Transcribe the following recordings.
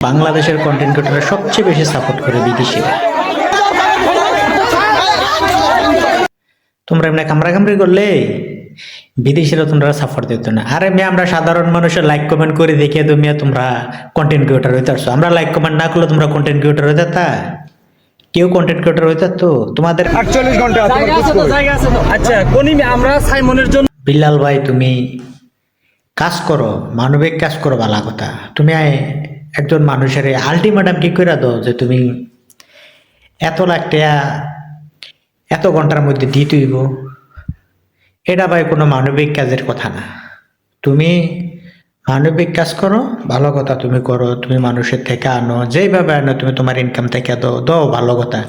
বাংলাদেশের কন্টেন্ট ক্রিয়েটররা সবচেয়ে বেশি সাপোর্ট করে বিদেশিরা। তোমরা এমনি কামড়াকামড়ি করলে? বিদেশিরা তোমরা সাপোর্ট দিত না। আরে মেয়ে আমরা সাধারণ মানুষের লাইক কমেন্ট করে দেখে তো মেয়ে তোমরা কন্টেন্ট ক্রিয়েটর হইতে পারছ আমরা লাইক কমেন্ট না করলে তোমরা কন্টেন্ট ক্রিয়েটর হইতে তা? কেউ কন্টেন্ট ক্রিয়েটর হইতে তো তোমাদের আটচল্লিশ ঘণ্টা আছে খোঁজ তো কই? জায়গা আছে তো। আচ্ছা কোনি আমরা সাইমনের জন্য বিল্লাল ভাই তুমি কাজ করো মানবিক কাজ করো ভালো কথা। তুমি আয় একজন মানুষের আলটিমেটাম কি করে দাও যে তুমি এত লাখ টাকা এত ঘণ্টার মধ্যে দিয়ে তুইব। এটা ভাই কোনো মানবিক কাজের কথা না। তুমি মানবিক কাজ করো, ভালো কথা তুমি করো, তুমি মানুষের থেকে আনো, যেইভাবে আনো তুমি তোমার ইনকাম থেকে দাও দাও ভালো কথা।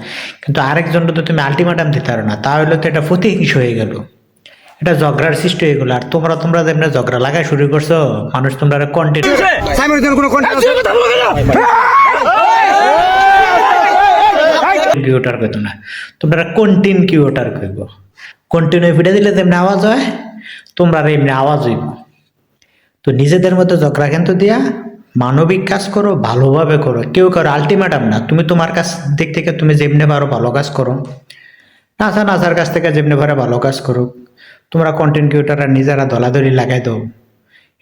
কিন্তু আরেকজনকে তো তুমি আলটিমেটাম দিতে পারো না তাহলে তো এটা ফতিহিস হয়ে গেল। এটা ঝগড়ার সৃষ্টি হয়ে গেলো। আর তোমরা তোমরা যেমনি ঝগড়া লাগা শুরু করছ মানুষ তোমরা কন্টেন্ট কোনো? কিউটার কইতো না। তোমরা কন্টেন্ট কিউটার কইব। কন্টিনিউ ভিডিও দিলে যেমনি আওয়াজ হয় তোমরা এমনি আওয়াজ হইব। তো নিজেদের মধ্যে ঝগড়া কিন্তু দিয়া? মানবিক কাজ করো ভালোভাবে করো। কেউ করো আলটিমেটাম না। তুমি তোমার কাছ দিক থেকে তুমি যেমনি পারো ভালো কাজ করো। নাচা নাচার কাছ থেকে যেমনি পারে ভালো কাজ করো। তোমরা কন্টেন্ট ক্রিয়েটাররা নিজেরা দলাদলি লাগাই দাও।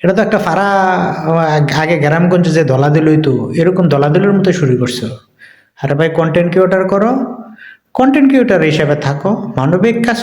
এটা তো একটা ফারা আগে গ্রামগঞ্জে যে দলাদলি হইতো, এরকম দলাদলির মতো শুরু করছ। আর ভাই কন্টেন্ট ক্রিয়েটার করো কন্টেন্ট ক্রিয়েটার হিসেবে থাকো, মানবিক কাজ